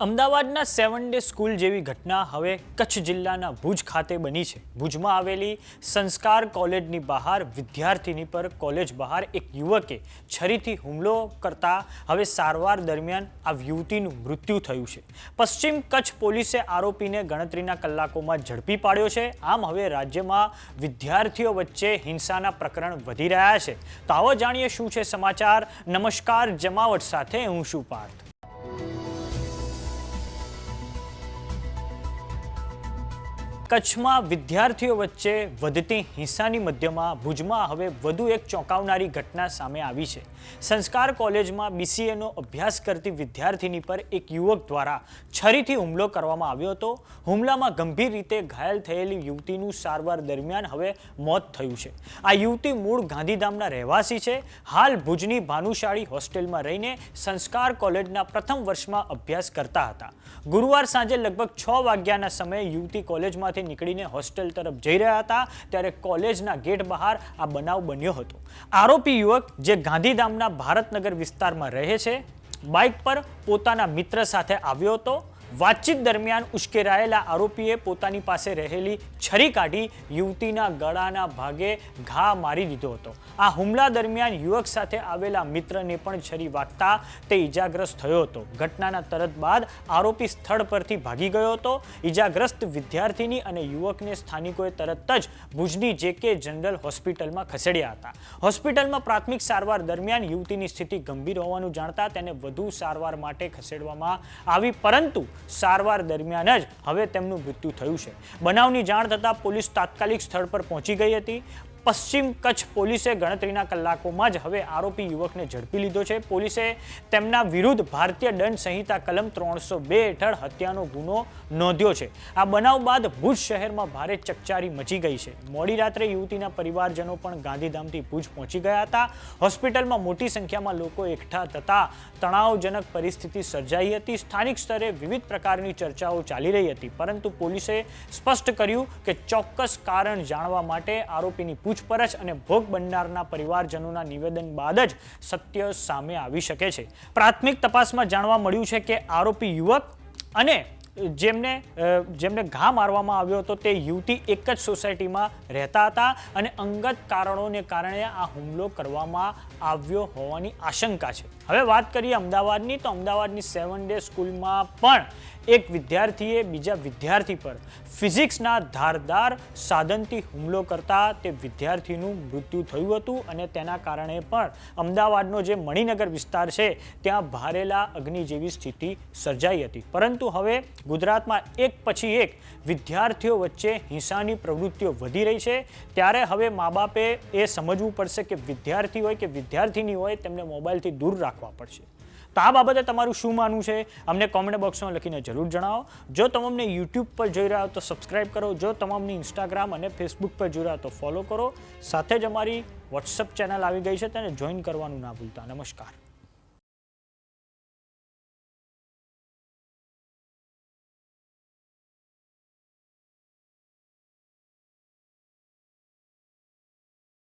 અમદાવાદના seven day school જેવી ઘટના હવે કચ્છ જિલ્લાના ભુજ ખાતે બની છે. ભુજમાં આવેલી સંસ્કાર કોલેજની બહાર વિદ્યાર્થીની પર કોલેજ બહાર એક યુવકે છરીથી હુમલો કરતા હવે સારવાર દરમિયાન આ યુવતીનું મૃત્યુ થયું છે. પશ્ચિમ કચ્છ પોલીસે આરોપીને ગણતરીના કલાકોમાં ઝડપી પાડ્યો છે. આમ હવે રાજ્યમાં વિદ્યાર્થીઓ વચ્ચે હિંસાના પ્રકરણ વધી રહ્યા છે. તો આવો જાણીએ શું છે સમાચાર. નમસ્કાર, જમાવટ સાથે હું શું પાર્થ. કચ્છમાં વિદ્યાર્થીઓ વચ્ચે વધતી હિંસાની મધ્યમાં ભુજમાં હવે વધુ એક ચોંકાવનારી ઘટના સામે આવી છે. સંસ્કાર કોલેજમાં બીસીએનો અભ્યાસ કરતી વિદ્યાર્થીની પર એક યુવક દ્વારા છરીથી હુમલો કરવામાં આવ્યો હતો. હુમલામાં ગંભીર રીતે ઘાયલ થયેલી યુવતીનું સારવાર દરમિયાન હવે મોત થયું છે. આ યુવતી મૂળ ગાંધીધામના રહેવાસી છે. હાલ ભુજની ભાનુશાળી હોસ્ટેલમાં રહીને સંસ્કાર કોલેજના પ્રથમ વર્ષમાં અભ્યાસ કરતા હતા. ગુરુવાર સાંજે લગભગ છ વાગ્યાના સમયે યુવતી કોલેજમાંથી નીકળીને હોસ્ટેલ તરફ જઈ રહ્યા હતા, ત્યારે કોલેજના ગેટ બહાર આ બનાવ બન્યો હતો. આરોપી યુવક જે ગાંધીધામના ભારતનગર વિસ્તારમાં રહે છે, બાઇક પર પોતાના મિત્ર સાથે આવ્યો હતો વાતચીત દરમિયાન ઉશ્કેરાયેલા આરોપીએ પોતાની પાસે રહેલી છરી કાઢી યુવતીના ગળાના ભાગે ઘા મારી દીધો હતો. આ હુમલા દરમિયાન યુવક સાથે આવેલા મિત્રને પણ છરી વાગતા તે ઈજાગ્રસ્ત થયો હતો. ઘટનાના તરત બાદ આરોપી સ્થળ પરથી ભાગી ગયો હતો. ઈજાગ્રસ્ત વિદ્યાર્થીની અને યુવકને સ્થાનિકોએ તરત જ ભુજની જેકે જનરલ હોસ્પિટલમાં ખસેડ્યા હતા. હોસ્પિટલમાં પ્રાથમિક સારવાર દરમિયાન યુવતીની સ્થિતિ ગંભીર હોવાનું જાણતા તેને વધુ સારવાર માટે ખસેડવામાં આવી, પરંતુ સારવાર દરમિયાન જ હવે તેમનું મૃત્યુ થયું છે. બનાવની જાણ થતાં પોલીસ તાત્કાલિક સ્થળ પર પહોંચી ગઈ હતી. પશ્ચિમ કચ્છ પોલીસે ગણતરીના કલાકોમાં જ હવે આરોપી યુવકને ઝડપી લીધો છે. પોલીસે તેમના વિરુદ્ધ ભારતીય દંડ સંહિતા કલમ ત્રણસો બે હેઠળ હત્યાનો ગુનો નોંધ્યો છે. આ બનાવ બાદ ભુજ શહેરમાં ભારે ચકચારી મચી ગઈ છે. મોડી રાત્રે યુવતીના પરિવારજનો પણ ગાંધીધામથી ભુજ પહોંચી ગયા હતા. હોસ્પિટલમાં મોટી સંખ્યામાં લોકો એકઠા થતા તણાવજનક પરિસ્થિતિ સર્જાઈ હતી. સ્થાનિક સ્તરે વિવિધ પ્રકારની ચર્ચાઓ ચાલી રહી હતી, પરંતુ પોલીસે સ્પષ્ટ કર્યું કે ચોક્કસ કારણ જાણવા માટે આરોપીની પૂછપરછ અને ભોગ બનનારના પરિવારજનોના નિવેદન બાદ જ સત્ય સામે આવી શકે છે. પ્રાથમિક તપાસમાં જાણવા મળ્યું છે કે આરોપી યુવક અને જેમને જેમને ઘા મારવામાં આવ્યો હતો તે યુવતી એક જ સોસાયટીમાં રહેતા હતા અને અંગત કારણોને કારણે આ હુમલો કરવામાં આવ્યો હોવાની આશંકા છે. હવે વાત કરીએ અમદાવાદની, તો અમદાવાદની સેવન ડે સ્કૂલમાં પણ એક વિદ્યાર્થીએ બીજા વિદ્યાર્થી પર ફિઝિક્સના ધારદાર સાધનથી હુમલો કરતા તે વિદ્યાર્થીનું મૃત્યુ થયું હતું અને તેના કારણે પણ અમદાવાદનો જે મણિનગર વિસ્તાર છે, ત્યાં ભારેલા અગ્નિ જેવી સ્થિતિ સર્જાઈ હતી. પરંતુ હવે ગુજરાતમાં એક પછી એક વિદ્યાર્થીઓ વચ્ચે હિંસાની પ્રવૃત્તિઓ વધી રહી છે. ત્યારે હવે મા બાપે એ સમજવું પડશે કે વિદ્યાર્થી હોય કે વિદ્યાર્થીની હોય તેમને મોબાઈલથી દૂર રાખવા પડશે. તો આ બાબતે તમારું શું માનવું છે? અમને કોમેન્ટ બોક્સમાં લખીને જરૂર જણાવો. જો તમને યુટ્યુબ પર જોઈ રહ્યા હો તો સબસ્ક્રાઇબ કરો. જો તમામને ઇન્સ્ટાગ્રામ અને ફેસબુક પર જોઈ રહ્યા તો ફોલો કરો. સાથે જ અમારી વોટ્સઅપ ચેનલ આવી ગઈ છે તેને જોઈન કરવાનું ના ભૂલતા. નમસ્કાર.